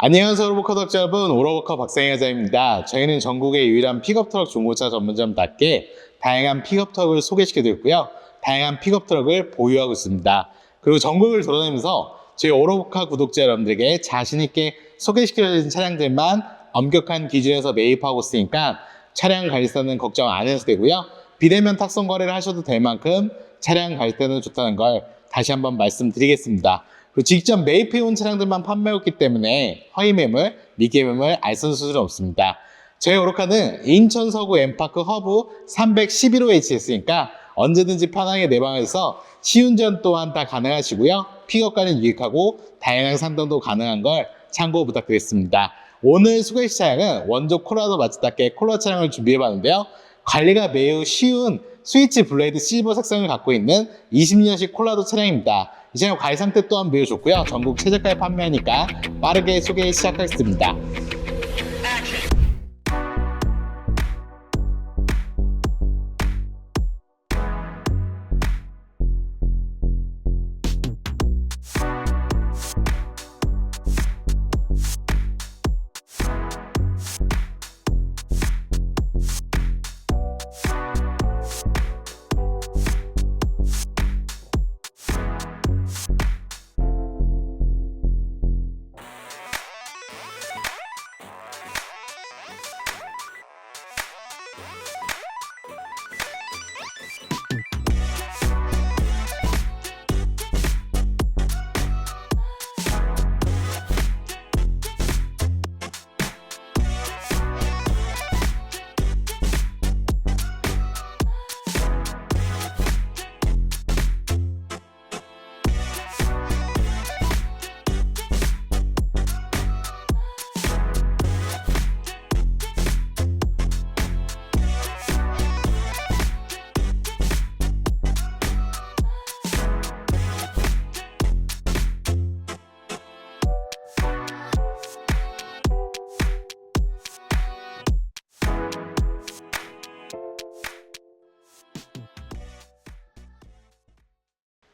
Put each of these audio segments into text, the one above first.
안녕하세요 덕자 여러분. 오로버커 박상혜자입니다. 저희는 전국의 유일한 픽업트럭 중고차 전문점답게 다양한 픽업트럭을 소개시켜드렸고요. 다양한 픽업트럭을 보유하고 있습니다. 그리고 전국을 돌아다니면서 저희 오로버커 구독자 여러분들에게 자신있게 소개시켜드린 차량들만 엄격한 기준에서 매입하고 있으니까 차량 갈 때는 걱정 안 해도 되고요. 비대면 탁송 거래를 하셔도 될 만큼 차량 갈 때는 좋다는 걸 다시 한번 말씀드리겠습니다 직접 매입해온 차량들만 판매했기 때문에 허위 매물, 미개 매물, 알선 수수는 없습니다. 저희 오로카는 인천 서구 엠파크 허브 311호HS니까 언제든지 편하게 내 방에서 시운전 또한 다 가능하시고요. 픽업가는 유익하고 다양한 상담도 가능한 걸 참고 부탁드리겠습니다. 오늘 소개 차량은 원조 콜라도 마츠답게 콜라 차량을 준비해봤는데요. 관리가 매우 쉬운 스위치 블레이드 실버 색상을 갖고 있는 20년식 콜라도 차량입니다. 이 차량 관리 상태 또한 좋고요. 전국 최저가에 판매하니까 빠르게 소개 시작하겠습니다.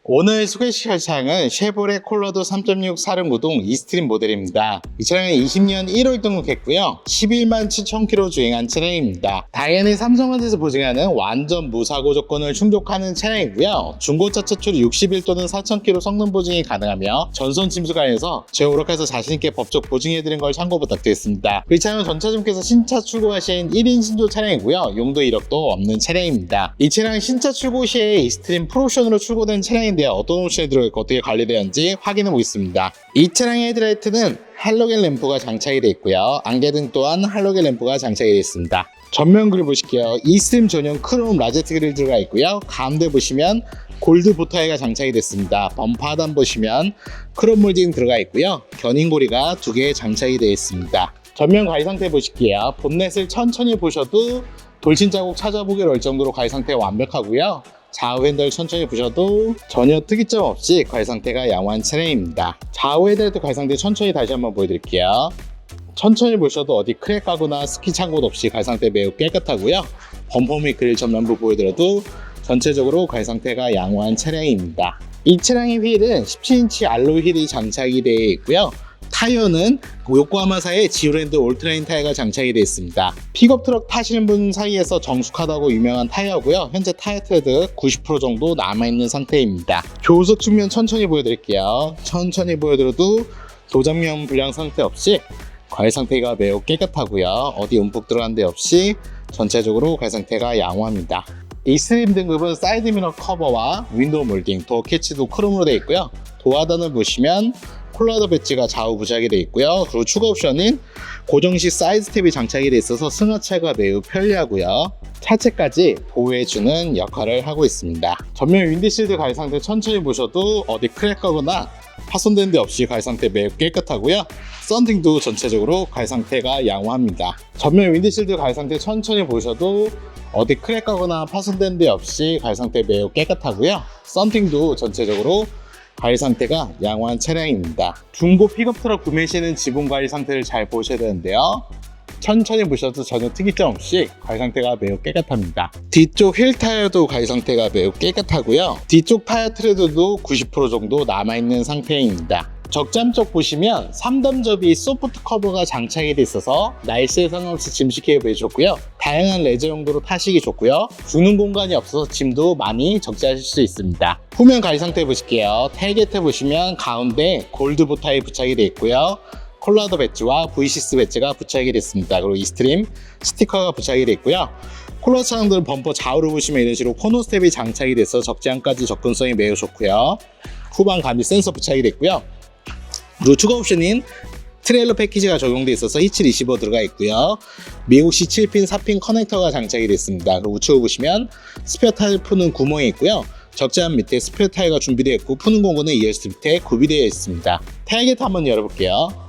오늘 소개시킬 차량은 쉐보레 콜라도 3.6 사륜구동 이스트림 모델입니다. 이 차량은 20년 1월 등록했고요. 11만 7천 킬로 주행한 차량입니다. 다이앤이 삼성한테서 보증하는 완전 무사고 조건을 충족하는 차량이고요. 중고차 최초 60일 또는 4천 킬로 성능 보증이 가능하며 전선 침수 관련해서 제 오락해서 자신있게 법적 보증해드린 걸 참고 부탁드리겠습니다. 이 차량은 전차주님께서 신차 출고하신 1인 신조 차량이고요. 용도 이력도 없는 차량입니다. 이 차량은 신차 출고 시에 이스트림 프로옵션으로 출고된 차량 인데요. 어떤 옵션이 들어있고 어떻게 관리되었는지 확인해 보겠습니다. 이 차량의 헤드라이트는 할로겐 램프가 장착이 되어 있고요. 안개등 또한 할로겐 램프가 장착이 되어 있습니다. 전면 그릴 보실게요. 이스트림 전용 크롬 라제트 그릴 들어가 있고요. 가운데 보시면 골드 보타이가 장착이 됐습니다. 범퍼 하단 보시면 크롬 몰딩 들어가 있고요. 견인고리가 두 개 장착이 되어 있습니다. 전면 가위 상태 보실게요. 본넷을 천천히 보셔도 돌진 자국 찾아보기 어려울 정도로 가위 상태가 완벽하고요. 좌우 핸들 천천히 보셔도 전혀 특이점 없이 가위 상태가 양호한 차량입니다. 좌우 헤드라이트 가위 상태 천천히 다시 한번 보여드릴게요. 천천히 보셔도 어디 크랙 가거나 스키 찬곳 없이 가위 상태 매우 깨끗하고요. 범퍼 및 그릴 전면부 보여드려도 전체적으로 가위 상태가 양호한 차량입니다. 이 차량의 휠은 17인치 알로이 휠이 장착이 되어 있고요. 타이어는 요코하마사의 지오랜드 올트라인 타이어가 장착이 되어 있습니다. 픽업 트럭 타시는 분 사이에서 정숙하다고 유명한 타이어고요. 현재 타이어 트레드 90% 정도 남아있는 상태입니다. 조수석 측면 천천히 보여드릴게요. 천천히 보여드려도 도장면 불량 상태 없이 과일 상태가 매우 깨끗하고요. 어디 움푹 들어간 데 없이 전체적으로 과일 상태가 양호합니다. 이 스림 등급은 사이드 미러 커버와 윈도우 몰딩, 도어 캐치도 크롬으로 되어 있고요. 도어단을 보시면 콜라더 배지가 좌우 부착이 되어 있고요. 그리고 추가 옵션은 고정식 사이드 스텝이 장착이 되어 있어서 승하차가 매우 편리하고요. 차체까지 보호해주는 역할을 하고 있습니다. 전면 윈드실드 가위 상태 천천히 보셔도 어디 크랙 가거나 파손된 데 없이 가위 상태 매우 깨끗하고요. 썬팅도 전체적으로 가위 상태가 양호합니다. 전면 윈드실드 가위 상태 천천히 보셔도 어디 크랙 가거나 파손된 데 없이 가위 상태 매우 깨끗하고요. 썬팅도 전체적으로 관리 상태가 양호한 차량입니다. 중고 픽업 트럭 구매 시에는 지분 관리 상태를 잘 보셔야 되는데요. 천천히 보셔도 전혀 특이점 없이 관리 상태가 매우 깨끗합니다. 뒤쪽 휠 타이어도 관리 상태가 매우 깨끗하고요. 뒤쪽 타이어 트레드도 90% 정도 남아있는 상태입니다. 적잠 쪽 보시면 3덤접이 소프트 커버가 장착이 돼 있어서 날씨에 상관없이 짐 식히기 매우 좋고요. 다양한 레저 용도로 타시기 좋고요. 주는 공간이 없어서 짐도 많이 적재하실 수 있습니다. 후면 가위 상태 보실게요. 타일게트 보시면 가운데 골드 보타이 부착이 되어 있고요. 콜라도 배지와 V6 배지가 부착이 됐습니다. 그리고 이 스트림 스티커가 부착이 되어 있고요. 콜라 차량들은 범퍼 좌우로 보시면 이런 식으로 코너 스텝이 장착이 돼서 적재함까지 접근성이 매우 좋고요. 후방 감지 센서 부착이 됐고요. 그리고 추가 옵션인 트레일러 패키지가 적용돼 있어서 히치 리시버 들어가 있고요. 미국식 7핀 4핀 커넥터가 장착이 됐습니다. 그리고 우측을 보시면 스페어 타일 푸는 구멍이 있고요. 적재함 밑에 스페어 타일가 준비되어 있고 푸는 공구는 2열스 밑에 구비되어 있습니다. 타일게트 한번 열어볼게요.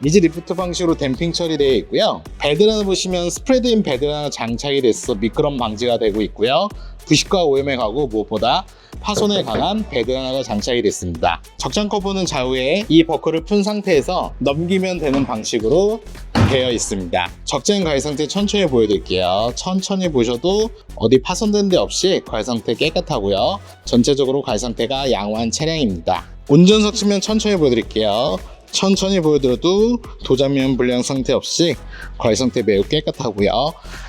미지 리프트 방식으로 댐핑 처리되어 있고요. 베드라는 보시면 스프레드 인 베드라는 장착이 돼서 미끄럼 방지가 되고 있고요. 부식과 오염에 가고 무엇보다 파손에 강한 베드라나가 장착이 됐습니다. 적장 커브는 좌우에 이 버클을 푼 상태에서 넘기면 되는 방식으로 되어 있습니다. 적재인 가위 상태 천천히 보여드릴게요. 천천히 보셔도 어디 파손된 데 없이 가위 상태 깨끗하고요. 전체적으로 가위 상태가 양호한 차량입니다. 운전석 측면 천천히 보여드릴게요. 천천히 보여드려도 도장면 불량 상태 없이 과일 상태 매우 깨끗하고요.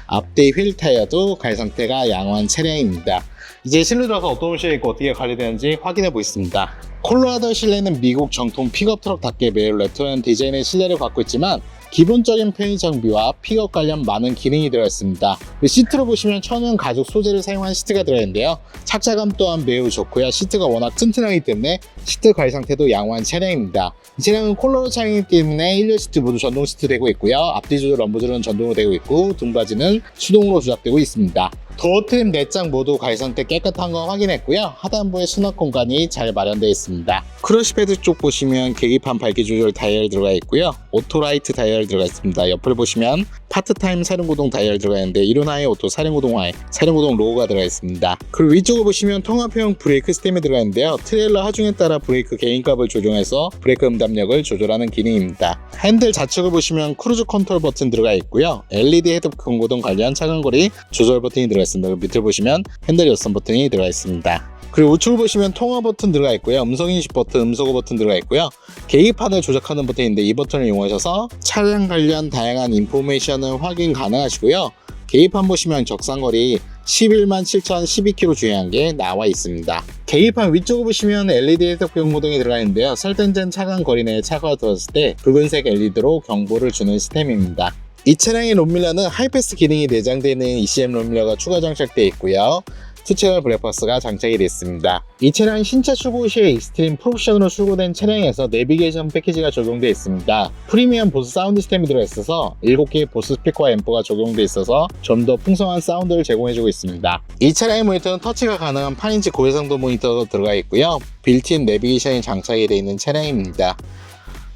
앞뒤 휠 타이어도 과일 상태가 양호한 차량입니다. 이제 실내 들어서 어떤 실내 있고 어떻게 관리되는지 확인해 보겠습니다. 콜로라도 실내는 미국 정통 픽업 트럭답게 매우 레트로한 디자인의 실내를 갖고 있지만 기본적인 편의 장비와 픽업 관련 많은 기능이 들어 있습니다. 시트로 보시면 천연 가죽 소재를 사용한 시트가 들어있는데요. 착자감 또한 매우 좋고요. 시트가 워낙 튼튼하기 때문에 시트 가위 상태도 양호한 차량입니다. 이 차량은 콜로로 차량이기 때문에 1열 시트 모두 전동 시트 되고 있고요. 앞뒤 조절, 럼버 조절은 전동으로 되고 있고 등받이는 수동으로 조작되고 있습니다. 도어 트림 4장 모두 가위 상태 깨끗한 거 확인했고요. 하단부에 수납 공간이 잘 마련되어 있습니다. 크러쉬 패드 쪽 보시면 계기판 밝기 조절 다이얼 들어가 있고요. 오토라이트 다이얼 들어가 있습니다. 옆을 보시면 파트타임 사륜구동 다이얼 들어가 있는데 이론하에 오토 사륜구동 하에 사륜구동 로고가 들어가 있습니다. 그리고 위쪽을 보시면 통합형 브레이크 시스템이 들어가 있는데요. 트레일러 하중에 따라 브레이크 개인값을 조정해서 브레이크 응답력을 조절하는 기능입니다. 핸들 좌측을 보시면 크루즈 컨트롤 버튼 들어가 있고요. LED 헤드 경고등 관련 차간거리 조절 버튼이 들어가 있습니다. 그리고 밑을 보시면 핸들 여선 버튼이 들어가 있습니다. 그리고 우측을 보시면 통화 버튼 들어가 있고요. 음성 인식 버튼, 음소거 버튼 들어가 있고요. 계기판을 조작하는 버튼인데 이 버튼을 이용하셔서 차량 관련 다양한 인포메이션을 확인 가능하시고요. 계기판 보시면 적상거리 11만 7,012km 주행한 게 나와 있습니다. 계기판 위쪽을 보시면 LED 해석 경고등이 들어가 있는데요. 설정된 차간 거리 내에 차가 들었을 때 붉은색 LED로 경보를 주는 시스템입니다. 이 차량의 롬밀러는 하이패스 기능이 내장되어 있는 ECM 롬밀러가 추가 장착되어 있고요. 투채널 브레이크박스가 장착이 됐습니다. 이 차량은 신차 출고 시에 익스트림 프로옵션으로 출고된 차량에서 내비게이션 패키지가 적용되어 있습니다. 프리미엄 보스 사운드 시스템이 들어있어서 7개의 보스 스피커와 앰프가 적용되어 있어서 좀 더 풍성한 사운드를 제공해주고 있습니다. 이 차량의 모니터는 터치가 가능한 8인치 고해상도 모니터가 들어가 있고요. 빌트인 내비게이션이 장착이 되어 있는 차량입니다.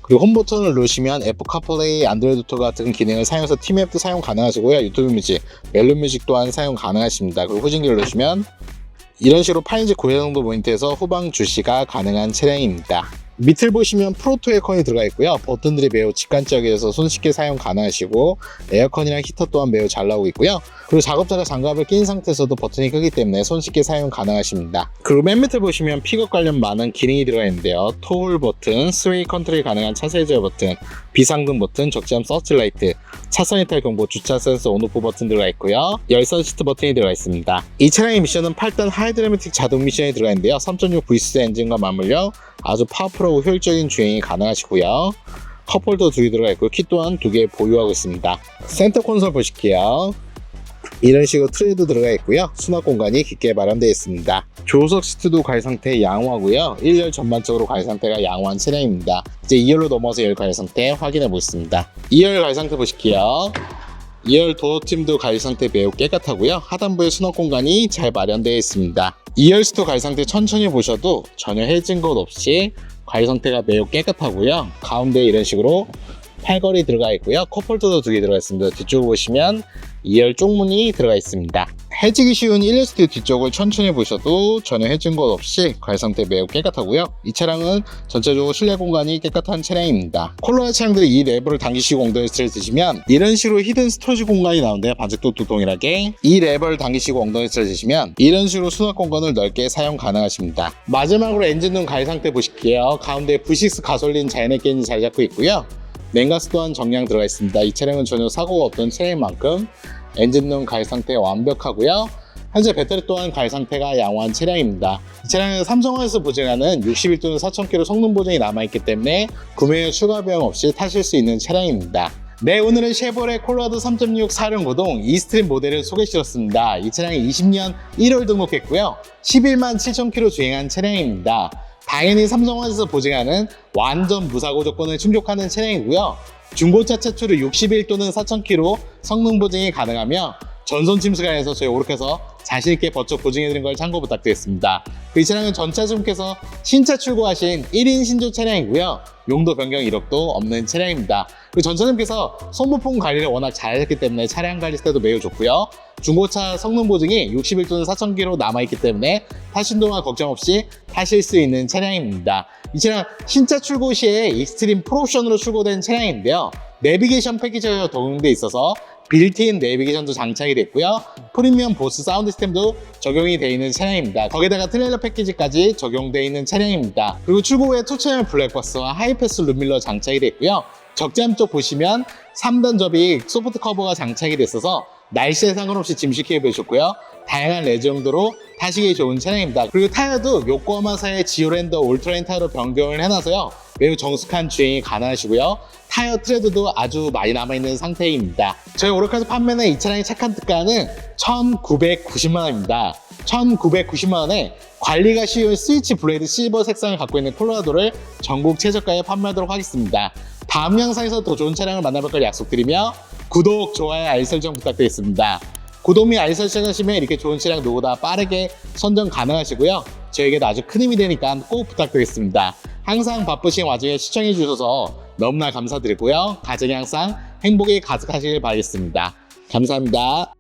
그리고 홈 버튼을 누르시면 애플 카플레이, 안드로이드 오토 같은 기능을 사용해서 티맵도 사용 가능하시고요. 유튜브 뮤직, 멜로 뮤직 또한 사용 가능하십니다. 그리고 후진기를 누르시면 이런 식으로 8인치 고해상도 모니터에서 후방 주시가 가능한 차량입니다. 밑을 보시면 프로토 에어컨이 들어가 있고요. 버튼들이 매우 직관적이어서 손쉽게 사용 가능하시고 에어컨이랑 히터 또한 매우 잘 나오고 있고요. 그리고 작업자가 장갑을 낀 상태에서도 버튼이 크기 때문에 손쉽게 사용 가능하십니다. 그리고 맨 밑을 보시면 픽업 관련 많은 기능이 들어가 있는데요. 토홀 버튼, 스웨이 컨트롤이 가능한 차세 제어 버튼, 비상등 버튼, 적재함 서치라이트, 차선 이탈 경보, 주차 센서 온오프 버튼 들어가 있고요. 열선 시트 버튼이 들어가 있습니다. 이 차량의 미션은 8단 하이드라마틱 자동 미션이 들어가 있는데요. 3.6 V6 엔진과 맞물려 아주 파워풀하고 효율적인 주행이 가능하시고요. 컵홀더 두 개 들어가 있고 키 또한 두 개 보유하고 있습니다. 센터 콘솔 보실게요. 이런 식으로 트레이도 들어가 있고요. 수납 공간이 깊게 마련되어 있습니다. 조석 시트도 가위 상태 양호하고요. 1열 전반적으로 가위 상태가 양호한 차량입니다. 이제 2열로 넘어서 열 가위 상태 확인해 보겠습니다. 2열 가위 상태 보실게요. 2열 도어 팀도 가위 상태 매우 깨끗하고요. 하단부에 수납 공간이 잘 마련되어 있습니다. 2열 스토 가위 상태 천천히 보셔도 전혀 해진 것 없이 가위 상태가 매우 깨끗하고요. 가운데 이런 식으로 팔걸이 들어가 있고요. 컵홀더도 두 개 들어가 있습니다. 뒤쪽을 보시면 2열 쪽문이 들어가 있습니다. 해지기 쉬운 1리스트 뒤쪽을 천천히 보셔도 전혀 해진 것 없이 과열 상태 매우 깨끗하고요. 이 차량은 전체적으로 실내 공간이 깨끗한 차량입니다. 콜로라 차량들이 이 레버를 당기시고 엉덩이 스트레스 드시면 이런 식으로 히든 스토리지 공간이 나오는데 반짝도도 동일하게 이 레버를 당기시고 엉덩이 스트레스 드시면 이런 식으로 수납 공간을 넓게 사용 가능하십니다. 마지막으로 엔진룸 가열 상태 보실게요. 가운데 V6 가솔린 자연의 겐이 자리 잡고 있고요. 냉가스 또한 정량 들어가 있습니다. 이 차량은 전혀 사고가 없던 차량인 만큼 엔진룸 가열 상태 완벽하고요. 현재 배터리 또한 가열 상태가 양호한 차량입니다. 이 차량은 삼성화에서 보증하는 61도는 4,000km 성능 보증이 남아있기 때문에 구매 후 추가 비용 없이 타실 수 있는 차량입니다. 네, 오늘은 쉐보레 콜라도 3.6 사륜구동 이스트림 모델을 소개해드렸습니다. 이 차량이 20년 1월 등록했고요. 11만 7,000km 주행한 차량입니다. 당연히 삼성화에서 보증하는 완전 무사고 조건을 충족하는 차량이고요. 중고차 최초로 61 또는 4,000km 성능 보증이 가능하며 전손 침수가에서 저희 오르켜서 자신있게 버쩍 보증해드린 걸 참고 부탁드리겠습니다. 그이 차량은 전차주분께서 신차 출고하신 1인 신조 차량이고요. 용도 변경 이력도 없는 차량입니다. 그 전차님께서 소모품 관리를 워낙 잘했기 때문에 차량 관리 때도 매우 좋고요. 중고차 성능 보증이 61 또는 4,000km 남아있기 때문에 타신 동안 걱정 없이 타실 수 있는 차량입니다. 이 차량 신차 출고 시에 익스트림 프로옵션으로 출고된 차량인데요. 내비게이션 패키지가 적용돼 있어서 빌트인 내비게이션도 장착이 됐고요. 프리미엄 보스 사운드 시스템도 적용이 되어 있는 차량입니다. 거기다가 트레일러 패키지까지 적용되어 있는 차량입니다. 그리고 출고 후에 투체널 블랙박스와 하이패스 룸밀러 장착이 됐고요. 적재함 쪽 보시면 3단 접이 소프트 커버가 장착이 됐어서 날씨에 상관없이 짐식해 보셨고요. 다양한 레저 용도로 타시기 좋은 차량입니다. 그리고 타이어도 요코하마사의 지오랜더 올트레인 타이어로 변경을 해놔서요. 매우 정숙한 주행이 가능하시고요. 타이어 트레드도 아주 많이 남아있는 상태입니다. 저희 오르카에서 판매는 이 차량의 착한 특가는 1,990만 원입니다. 1,990만 원에 관리가 쉬운 스위치 블레이드 실버 색상을 갖고 있는 콜로라도를 전국 최저가에 판매하도록 하겠습니다. 다음 영상에서 더 좋은 차량을 만나볼 걸 약속드리며 구독, 좋아요, 알림 설정 부탁드리겠습니다. 구독 및 알림 설정하시면 이렇게 좋은 차량 누구보다 빠르게 선정 가능하시고요. 저에게도 아주 큰 힘이 되니까 꼭 부탁드리겠습니다. 항상 바쁘신 와중에 시청해 주셔서 너무나 감사드리고요. 가정이 항상 행복이 가득하시길 바라겠습니다. 감사합니다.